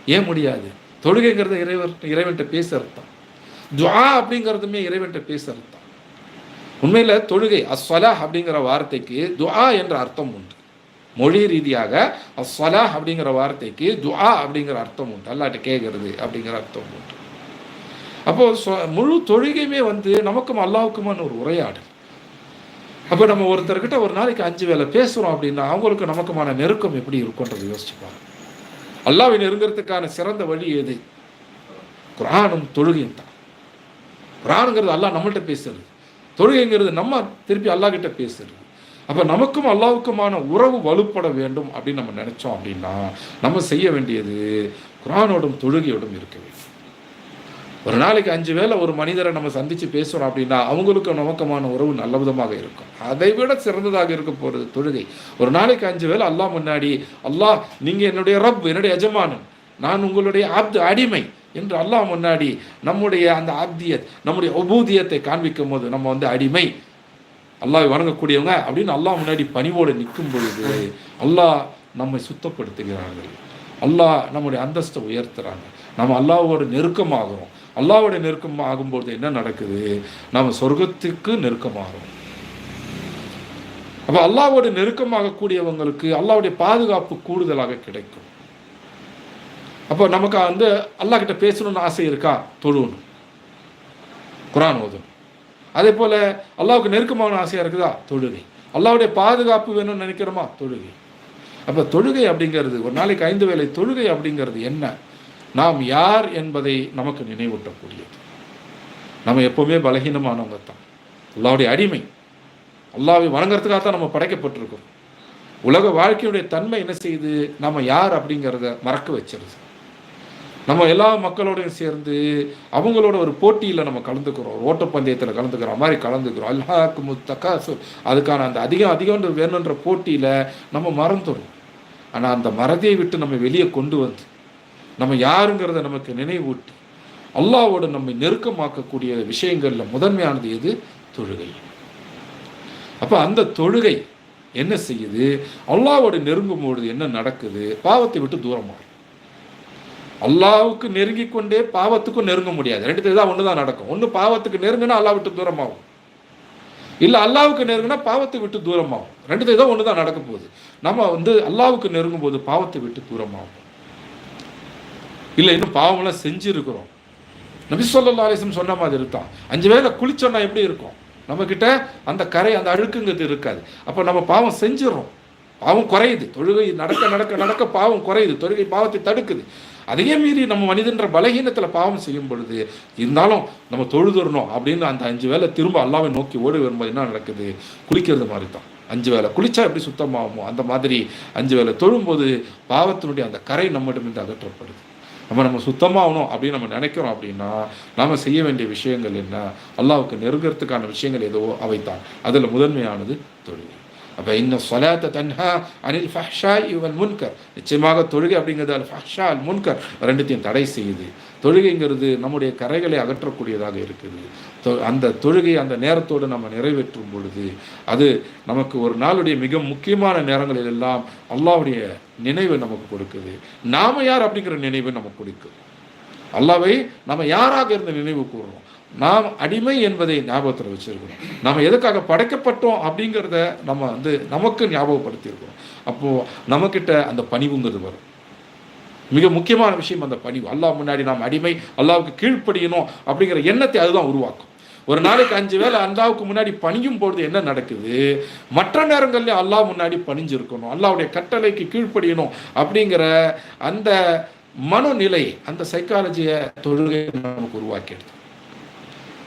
ஏன் முடியாது? தொழுகைங்கிறது இறைவர் இறைவன்கிட்ட பேச அர்த்தம். துவா அப்படிங்கிறதுமே இறைவன்கிட்ட பேச அர்த்தம். உண்மையில் தொழுகை அஸ்வலா அப்படிங்கிற வார்த்தைக்கு துவா என்ற அர்த்தம் உண்டு. மொழி ரீதியாக அஸ்வலா அப்படிங்கிற வார்த்தைக்கு துவா அப்படிங்கிற அர்த்தம் உண்டு. அல்லாட்ட கேட்கறது அப்படிங்கிற அர்த்தம் உண்டு. அப்போது சொ- முழு தொழுகையுமே வந்து நமக்கும் அல்லாவுக்குமான ஒரு உரையாடல். அப்போ நம்ம ஒருத்தர்கிட்ட ஒரு நாளைக்கு அஞ்சு வேளை பேசுகிறோம் அப்படின்னா அவங்களுக்கு நமக்குமான நெருக்கம் எப்படி இருக்கும்ன்றது யோசிச்சுப்பாங்க அல்லாவை நெருங்கிறதுக்கான சிறந்த வழி எது? குரானும் தொழுகையும் தான். குரானுங்கிறது அல்லாஹ் நம்மள்கிட்ட பேசுறது. தொழுகைங்கிறது நம்ம திருப்பி அல்லாஹ் கிட்ட பேசுறது. அப்போ நமக்கும் அல்லாவுக்குமான உறவு வலுப்பட வேண்டும் அப்படின்னு நம்ம நினைச்சோம் அப்படின்னா நம்ம செய்ய வேண்டியது குரானோடும் தொழுகையோடும் இருக்க வேண்டும். ஒரு நாளைக்கு அஞ்சு வேளை ஒரு மனிதரை நம்ம சந்தித்து பேசுகிறோம் அப்படின்னா அவங்களுக்கும் நோக்கமான உறவு நல்ல விதமாக இருக்கும். அதை விட சிறந்ததாக இருக்க போகிறது தொழுகை. ஒரு நாளைக்கு அஞ்சு வேளை அல்லாஹ் முன்னாடி அல்லாஹ் நீங்கள் என்னுடைய ரப் என்னுடைய எஜமானன். நான் உங்களுடைய அப்து அடிமை. என்று அல்லாஹ் முன்னாடி நம்முடைய அந்த ஆப்தியத் நம்முடைய உபூதியத்தை காண்பிக்கும் போது நம்ம வந்து அடிமை. அல்லாஹ் வணங்கக்கூடியவங்க அப்படின்னு அல்லாஹ் முன்னாடி பணிவோடு நிற்கும் பொழுது அல்லாஹ் நம்மை சுத்தப்படுத்துகிறார்கள். அல்லாஹ் நம்முடைய அந்தஸ்தை உயர்த்துறாங்க. நம்ம அல்லாஹ்வோட நெருக்கமாகிறோம். அல்லாஹ்வோட நெருக்கம் ஆகும்போது என்ன நடக்குது? நாம் சொர்க்கத்துக்கு நெருக்கமாகிறோம். அப்போ அல்லாஹ்வோட நெருக்கமாகக்கூடியவங்களுக்கு அல்லாஹ்வுடைய பாதுகாப்பு கூடுதலாக கிடைக்கும். அப்போ நமக்கு வந்து அல்லாஹ் கிட்ட பேசணும்னு ஆசை இருக்கா? தொழுவணும் குரான் ஓதும் அதே போல அல்லாவுக்கு நெருக்கமான ஆசையாக இருக்குதா? தொழுகை. அல்லாஹ்வுடைய பாதுகாப்பு வேணும்னு நினைக்கிறோமா? தொழுகை. அப்போ தொழுகை அப்படிங்கிறது ஒரு நாளைக்கு ஐந்து வேளை தொழுகை அப்படிங்கிறது என்ன? நாம் யார் என்பதை நமக்கு நினைவூட்டக்கூடியது. நம்ம எப்பவுமே பலகீனமானவங்க தான். அல்லாவுடைய அடிமை. அல்லாவை வணங்குறதுக்காக தான் நம்ம படைக்கப்பட்டிருக்கோம். உலக வாழ்க்கையுடைய தன்மை என்ன செய்யுது நம்ம யார் அப்படிங்கிறத மறக்க வச்சிருது. நம்ம எல்லா மக்களோடையும் சேர்ந்து அவங்களோட ஒரு போட்டியில் நம்ம கலந்துக்கிறோம். ஒரு ஓட்டப்பந்தயத்தில் கலந்துக்கிறோம் மாதிரி கலந்துக்கிறோம். அல்லாஹ்க்கு சொல் அதுக்கான அந்த அதிகம் அதிகம் வேணுன்ற போட்டியில் நம்ம மறந்துடும் ஆனால் அந்த மறதியை விட்டு நம்ம வெளியே கொண்டு வந்து நம்ம யாருங்கிறத நமக்கு நினைவூட்டி அல்லாவோடு நம்மை நெருக்கமாக்கக்கூடிய விஷயங்களில் முதன்மையானது எது? தொழுகை. அப்போ அந்த தொழுகை என்ன செய்யுது? அல்லாவோடு நெருங்கும் பொழுது என்ன நடக்குது? பாவத்தை விட்டு தூரமாகும் அல்லாவுக்கு நெருங்கி கொண்டே பாவத்துக்கும் நெருங்க முடியாது. ரெண்டு தான் ஒன்று தான் நடக்கும். ஒன்று பாவத்துக்கு நெருங்கினா அல்லாஹ் விட்டு தூரமாகும் இல்லை அல்லாவுக்கு நெருங்கினா பாவத்தை விட்டு தூரமாகும் ரெண்டு தான் ஒன்று தான் நடக்க போகுது. நம்ம வந்து அல்லாவுக்கு நெருங்கும் போது பாவத்தை விட்டு தூரமாகும் இல்லை இன்னும் பாவமெல்லாம் செஞ்சுருக்கிறோம். நபி சொல்லா அலிசம் சொன்ன மாதிரி தான். அஞ்சு வேளை குளிச்சோன்னா எப்படி இருக்கும்? நம்மக்கிட்ட அந்த கரை அந்த அழுக்குங்கிறது இருக்காது. அப்போ நம்ம பாவம் செஞ்சிடறோம் பாவம் குறையுது. தொழுகை நடக்க நடக்க நடக்க பாவம் குறையுது. தொழுகை பாவத்தை தடுக்குது. அதையே மீறி நம்ம மனிதன்ற பலகீனத்தில் பாவம் செய்யும் பொழுது இருந்தாலும் நம்ம தொழுதுறணும் அப்படின்னு அந்த அஞ்சு வேளை திரும்ப அல்லாவை நோக்கி ஓடி வரும்போது என்ன நடக்குது? குளிக்கிறது மாதிரி தான். அஞ்சு வேளை குளிச்சா எப்படி சுத்தமாகுமோ அந்த மாதிரி அஞ்சு வேளை தொழும்போது பாவத்தினுடைய அந்த கரை நம்மிடமிருந்து அகற்றப்படுது. நம்ம நம்ம சுத்தமாகணும் அப்படின்னு நம்ம நினைக்கிறோம் அப்படின்னா நாம செய்ய வேண்டிய விஷயங்கள் என்ன? அல்லாவுக்கு நெருங்கிறதுக்கான விஷயங்கள் எதுவோ அவைத்தான் அதில் முதன்மையானது தொழுகை. அப்போ இன்னும் சொலாத்த தன்ஹா அனில் ஃபஹ்ஷா இவன் முன்கர். நிச்சயமாக தொழுகை அப்படிங்கிறது அல் ஃபஹ்ஷா அல் முன்கர். ரெண்டுத்தையும் தடை செய்யுது தொழுகைங்கிறது நம்முடைய கரைகளை அகற்றக்கூடியதாக இருக்குது. தொ- அந்த தொழுகை அந்த நேரத்தோடு நம்ம நிறைவேற்றும் பொழுது அது நமக்கு ஒரு நாளுடைய மிக முக்கியமான நேரங்களில் எல்லாம் அல்லாவுடைய நினைவை நமக்கு கொடுக்குது. நாம யார் அப்படிங்கிற நினைவை நமக்கு கொடுக்குது அல்லாவை நம்ம யாராக இருந்து நினைவு கூறுறோம் நாம் அடிமை என்பதை ஞாபகத்தில் வச்சிருக்கிறோம் நம்ம எதுக்காக படைக்கப்பட்டோம் அப்படிங்கிறத நம்ம வந்து நமக்கு ஞாபகப்படுத்தியிருக்கிறோம் அப்போது நம்மக்கிட்ட அந்த பணிவுங்கிறது வரும். மிக முக்கியமான விஷயம் அந்த பணிவு. அல்லாஹ் முன்னாடி நாம் அடிமை அல்லாவுக்கு கீழ்ப்படியணும் அப்படிங்கிற எண்ணத்தை அதுதான் உருவாக்கும். ஒரு நாளைக்கு அஞ்சு வேளை அல்லாவுக்கு முன்னாடி பணியும் பொழுது என்ன நடக்குது? மற்ற நேரங்கள்லயும் அல்லாஹ் முன்னாடி பணிஞ்சிருக்கணும் அல்லாவுடைய கட்டளைக்கு கீழ்ப்படியணும் அப்படிங்கிற அந்த மனநிலை அந்த சைக்காலஜியை தொழுகை நமக்கு உருவாக்கிடுது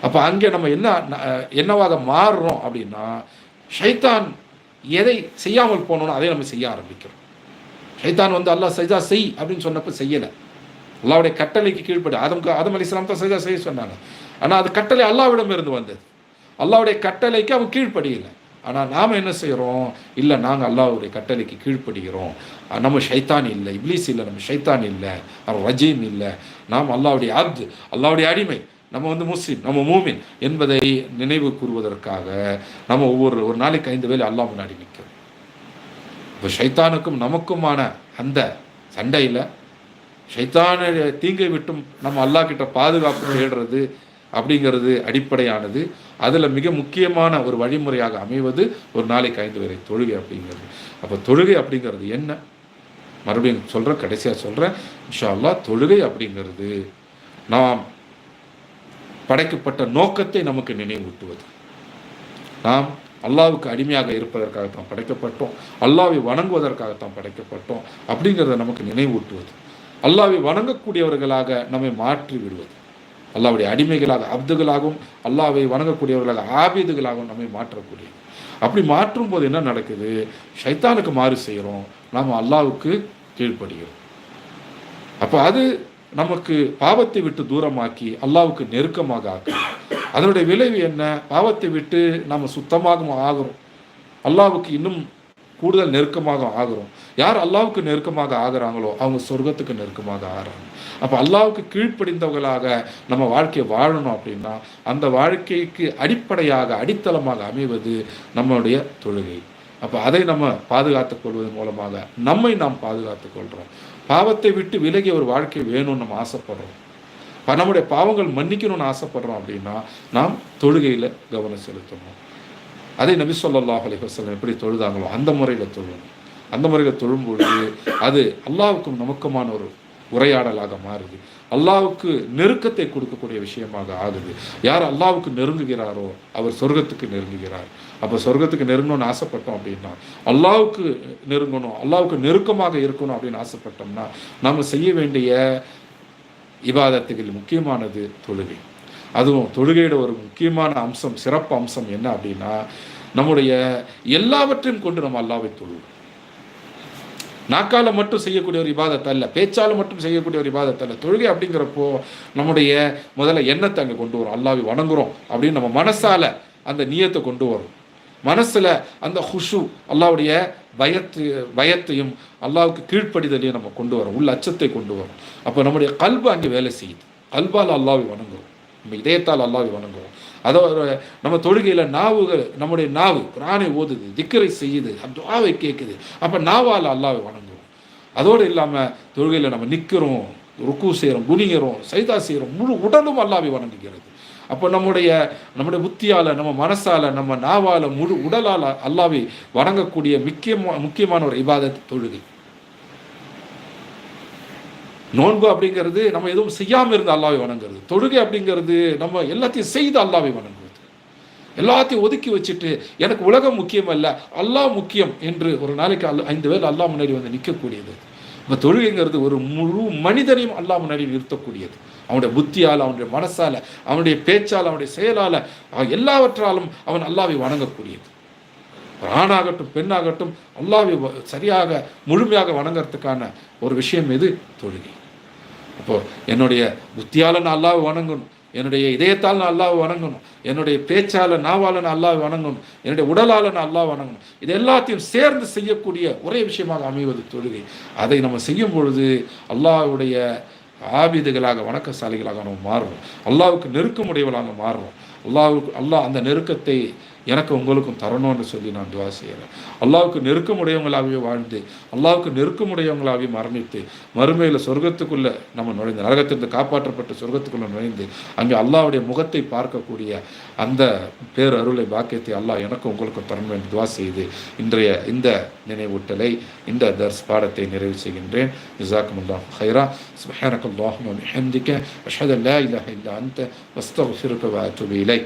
அப்போ அங்கே நம்ம என்ன என்னவாக மாறுறோம் அப்படின்னா ஷைத்தான் எதை செய்யாமல் போனோனோ அதை நம்ம செய்ய ஆரம்பிக்கிறோம். சைதான் வந்து அல்லாஹ் சஜா செய் அப்படின்னு சொன்னப்போ செய்யலை. அல்லாவுடைய கட்டளைக்கு கீழ்ப்படி. ஆதம் ஆதம் அலி தான் சஜா செய்ய சொன்னாங்க. ஆனால் அது கட்டளை அல்லாவிடம் இருந்து வந்தது. அல்லாவுடைய கட்டளைக்கு அவன் கீழ்ப்படியலை. ஆனால் நாம் என்ன செய்கிறோம் இல்லை நாங்கள் அல்லாவுடைய கட்டளைக்கு கீழ்ப்படுகிறோம். நம்ம ஷைத்தான் இல்லை இப்ளீஸ் இல்லை நம்ம ஷைத்தான் இல்லை அவன் ரஜீம் இல்லை. நாம் அல்லாவுடைய அப்து அல்லாவுடைய அடிமை நம்ம வந்து முஸ்லீம் நம்ம மூமின் என்பதை நினைவு கூறுவதற்காக நம்ம ஒவ்வொரு ஒரு நாளைக்கு ஐந்து வேலை அல்லாஹ் முன்னாடி நிற்கிறோம் இப்போ ஷைத்தானுக்கும் நமக்குமான அந்த சண்டையில் ஷைத்தான தீங்கை விட்டும் நம்ம அல்லாஹ் கிட்ட பாதுகாப்பு தேடுறது அப்படிங்கிறது அடிப்படையானது. அதில் மிக முக்கியமான ஒரு வழிமுறையாக அமைவது ஒரு நாளைக்கு ஐந்து வரை தொழுகை அப்படிங்கிறது. அப்போ தொழுகை அப்படிங்கிறது என்ன? மறுபடியும் சொல்கிறேன் கடைசியாக சொல்கிறேன் இன்ஷா அல்லாஹ் தொழுகை அப்படிங்கிறது நாம் படைக்கப்பட்ட நோக்கத்தை நமக்கு நினைவூட்டுவது. நாம் அல்லாவுக்கு அடிமையாக இருப்பதற்காகத்தான் படைக்கப்பட்டோம். அல்லாவை வணங்குவதற்காகத்தான் படைக்கப்பட்டோம். அப்படிங்கிறத நமக்கு நினைவூட்டுவது. அல்லாவை வணங்கக்கூடியவர்களாக நம்மை மாற்றி விடுவது அல்லாவுடைய அடிமைகளாக அப்துகளாகவும் அல்லாவை வணங்கக்கூடியவர்களாக ஆபிதுகளாகவும் நம்மை மாற்றக்கூடிய அப்படி மாற்றும் போது என்ன நடக்குது? ஷைத்தானுக்கு மாறு செய்கிறோம். நாம் அல்லாவுக்கு கீழ்ப்படுகிறோம். அப்போ அது நமக்கு பாவத்தை விட்டு தூரமாக்கி அல்லாவுக்கு நெருக்கமாக ஆக்கும் அதனுடைய விளைவு என்ன? பாவத்தை விட்டு நாம் சுத்தமாக ஆகிறோம். அல்லாவுக்கு இன்னும் கூடுதல் நெருக்கமாக ஆகிறோம். யார் அல்லாவுக்கு நெருக்கமாக ஆகிறாங்களோ அவங்க சொர்க்கத்துக்கு நெருக்கமாக ஆகிறாங்க. அப்போ அல்லாவுக்கு கீழ்ப்படிந்தவர்களாக நம்ம வாழ்க்கையை வாழணும் அப்படின்னா அந்த வாழ்க்கைக்கு அடிப்படையாக அடித்தளமாக அமைவது நம்மளுடைய தொழுகை. அப்போ அதை நம்ம பாதுகாத்துக் கொள்வதன் மூலமாக நம்மை நாம் பாதுகாத்துக் கொள்கிறோம் பாவத்தை விட்டு விலகி ஒரு வாழ்க்கை வேணும்னு நம்ம ஆசைப்படுறோம். நம்முடைய பாவங்கள் மன்னிக்கணும்னு ஆசைப்படுறோம் அப்படின்னா நாம் தொழுகையில் கவனம் செலுத்தணும். அதை நபி சொல்லல்லா அலைஹி எப்படி தொழுதாங்களோ அந்த முறையில் தொழணும் அந்த முறையில் தொழும்பொழுது அது அல்லாவுக்கும் நமக்குமான ஒரு உரையாடலாக மாறுது. அல்லாவுக்கு நெருக்கத்தை கொடுக்கக்கூடிய விஷயமாக ஆகுது. யார் அல்லாவுக்கு நெருங்குகிறாரோ அவர் சொர்க்கத்துக்கு நெருங்குகிறார். அப்போ சொர்க்கத்துக்கு நெருங்கணும்னு ஆசைப்பட்டோம் அப்படின்னா அல்லாவுக்கு நெருங்கணும் அல்லாவுக்கு நெருக்கமாக இருக்கணும் அப்படின்னு ஆசைப்பட்டோம்னா நம்ம செய்ய வேண்டிய இபாதத்துகளில் முக்கியமானது தொழுகை. அதுவும் தொழுகையோட ஒரு முக்கியமான அம்சம் சிறப்பு அம்சம் என்ன அப்படின்னா நம்முடைய எல்லாவற்றையும் கொண்டு நம்ம அல்லாவை தொழுவோம். நாக்கால மட்டும் செய்யக்கூடிய ஒரு இபாதத்தை அல்ல பேச்சால் மட்டும் செய்யக்கூடிய ஒரு இபாதத்தை அல்ல. தொழுகை அப்படிங்கிறப்போ நம்முடைய முதல்ல எண்ணத்தை அங்கே கொண்டு வரும். அல்லாவை வணங்குறோம் அப்படின்னு நம்ம மனசால அந்த நீயத்தை கொண்டு வரும். மனசில் அந்த ஹுஷு அல்லாவுடைய பயத்து பயத்தையும் அல்லாவுக்கு கீழ்ப்படிதலையும் நம்ம கொண்டு வரோம். உள்ள அச்சத்தை கொண்டு வரோம். அப்போ நம்முடைய கல்பு அங்கே வேலை செய்யுது. கல்பால் அல்லாவை வணங்குறோம். நம்ம இதயத்தால் அல்லாவை வணங்குவோம் அதோட நம்ம தொழுகையில் நாவுகள் நம்முடைய நாவு குரானை ஓதுது திக்கரை செய்யுது துவாவை கேட்குது அப்போ நாவால் அல்லாவை வணங்குவோம் அதோடு இல்லாமல் தொழுகையில் நம்ம நிற்கிறோம் ருக்கு செய்கிறோம் குனிகிறோம் சைதா செய்கிறோம் முழு உடலும் அல்லாவை வணங்குகிறது. அப்போ நம்முடைய நம்முடைய புத்தியால் நம்ம மனசால் நம்ம நாவால் முழு உடலால் அல்லாவை வணங்கக்கூடிய முக்கியமா முக்கியமான ஒரு இபாதத் தொழுகை. நோன்பு அப்படிங்கிறது நம்ம எதுவும் செய்யாமல் இருந்து அல்லாவை வணங்குறது. தொழுகை அப்படிங்கிறது நம்ம எல்லாத்தையும் செய்து அல்லாவை வணங்குறது எல்லாத்தையும் ஒதுக்கி வச்சுட்டு எனக்கு உலகம் முக்கியம் அல்ல அல்லாஹ் முக்கியம் என்று ஒரு நாளைக்கு அல்ல ஐந்து வேலை அல்லாஹ் முன்னாடி வந்து நிற்கக்கூடியது இப்போ தொழுகைங்கிறது ஒரு முழு மனிதனையும் அல்லாஹ் முன்னாடி நிறுத்தக்கூடியது. அவனுடைய புத்தியால் அவனுடைய மனசால் அவனுடைய பேச்சால் அவனுடைய செயலால் அவன் எல்லாவற்றாலும் அவன் அல்லாவை வணங்கக்கூடியது. ஆணாகட்டும் பெண்ணாகட்டும் அல்லாவை வ- சரியாக முழுமையாக வணங்குறதுக்கான ஒரு விஷயம் எது? தொழுகை. அப்போ என்னுடைய புத்தியால் நான் அல்லாவை வணங்கணும். என்னுடைய இதயத்தால் நான் அல்லாவை வணங்கணும். என்னுடைய பேச்சால் நாவால் நான் அல்லாவை வணங்கணும். என்னுடைய உடலால் நான் அல்லாஹ் வணங்கணும். இது எல்லாத்தையும் சேர்ந்து செய்யக்கூடிய ஒரே விஷயமாக அமைவது தொழுகை. அதை நம்ம செய்யும் பொழுது அல்லாஹ்வுடைய ஆபிதுகளாக வணக்கசாலிகளாக நம்ம மாறுறோம். அல்லாவுக்கு நெருக்கமுடையவளாக மாறுறோம். அல்லாவுக்கு அல்லாஹ் அந்த நெருக்கத்தை எனக்கு உங்களுக்கும் தரணும்னு சொல்லி நான் துவா செய்கிறேன் அல்லாவுக்கு நெருக்கமுடையவங்களாகவே வாழ்ந்து அல்லாவுக்கு நெருக்கமுடையவங்களாகவே மரணித்து மறுமையில் சொர்க்கத்துக்குள்ளே நம்ம நுழைந்து நரகத்திலிருந்து காப்பாற்றப்பட்ட சொர்க்கத்துக்குள்ளே நுழைந்து அங்கே அல்லாவுடைய முகத்தை பார்க்கக்கூடிய அந்த பேரருளை பாக்கியத்தை அல்லாஹ் எனக்கும் உங்களுக்கும் தரணும் என்று துவா செய்து இன்றைய இந்த நினைவூட்டலை இந்த தர்ஸ் பாடத்தை நிறைவு செய்கின்றேன் ஜிசாக்கும் அல்லாஹ் ஹைரா سبحانك اللهم وبحمدك أشهد أن لا إله إلا أنت واستغفرك وأتوب إليك